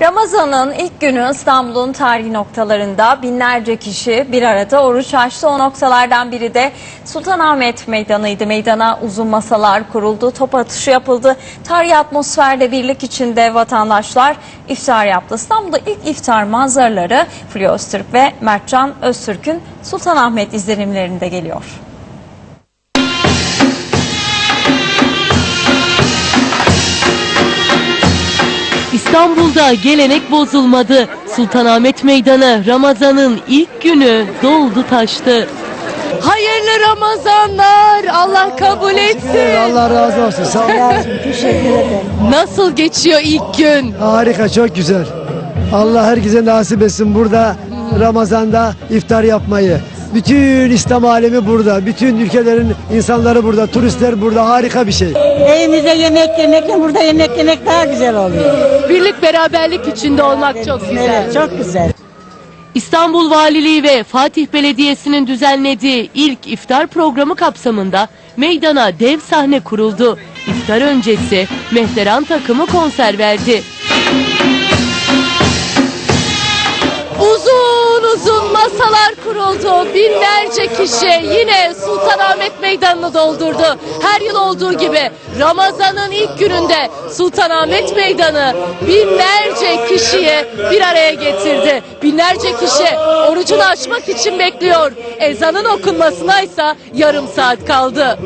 Ramazan'ın ilk günü İstanbul'un tarihi noktalarında binlerce kişi bir arada oruç açtı. O noktalardan biri de Sultanahmet Meydanı'ydı. Meydana uzun masalar kuruldu, top atışı yapıldı. Tarihi atmosferde birlik içinde vatandaşlar iftar yaptı. İstanbul'da ilk iftar manzaraları Fulya Öztürk ve Mertcan Öztürk'ün Sultanahmet izlenimlerinde geliyor. İstanbul'da gelenek bozulmadı. Sultanahmet Meydanı Ramazan'ın ilk günü doldu taştı. Hayırlı Ramazanlar. Allah kabul etsin. Allah razı olsun. Sağ olun. Nasıl geçiyor ilk gün? Harika, çok güzel. Allah herkese nasip etsin burada Ramazan'da iftar yapmayı. Bütün İslam alemi burada. Bütün ülkelerin insanları burada. Turistler burada. Harika bir şey. Evimizde yemek yemekle burada yemek yemek daha güzel oluyor. Birlik beraberlik içinde olmak çok güzel. Evet, çok güzel. İstanbul Valiliği ve Fatih Belediyesi'nin düzenlediği ilk iftar programı kapsamında meydana dev sahne kuruldu. İftar öncesi Mehteran takımı konser verdi. Uzun uzun masalar kuruldu. Binlerce kişi yine Sultanahmet Meydanı'nı doldurdu. Her yıl olduğu gibi Ramazan'ın ilk gününde Sultanahmet Meydanı binlerce kişiyi bir araya getirdi. Binlerce kişi orucunu açmak için bekliyor. Ezanın okunmasına ise yarım saat kaldı.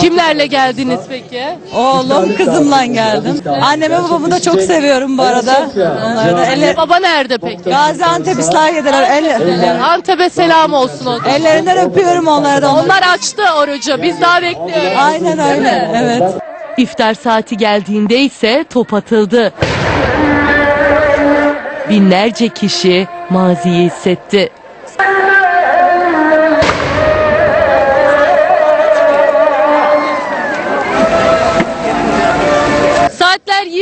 Kimlerle geldiniz peki? Oğlum kızımla geldim. Annemi babamı da çok seviyorum bu arada. Onları da elle, Baba nerede peki? Gaziantep İslahiye'deler. Elle, Antep'e selam olsun o. ellerinden öpüyorum onları da. Onlar açtı orucu. Biz daha bekliyoruz. Aynen öyle. Evet. İftar saati geldiğinde ise top atıldı. Binlerce kişi maziyi hissetti.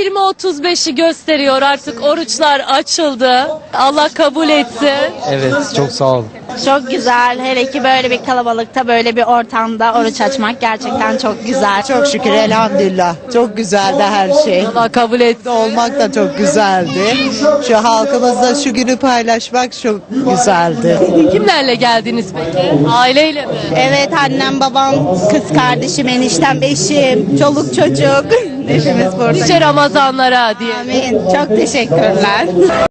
20.35'i gösteriyor artık oruçlar açıldı. Allah kabul etsin. Evet çok sağ ol. Çok güzel. Hele ki böyle bir kalabalıkta, böyle bir ortamda oruç açmak gerçekten çok güzel. Çok şükür elhamdülillah. Çok güzeldi her şey. Allah kabul etsin. Olmak da çok güzeldi. Şu halkımızla şu günü paylaşmak çok güzeldi. Kimlerle geldiniz peki? Aileyle mi? Evet annem, babam, kız kardeşim, eniştem, eşim, çoluk çocuk. Hepimiz burada. Nice Ramazanlara diye. Amin. Çok teşekkürler.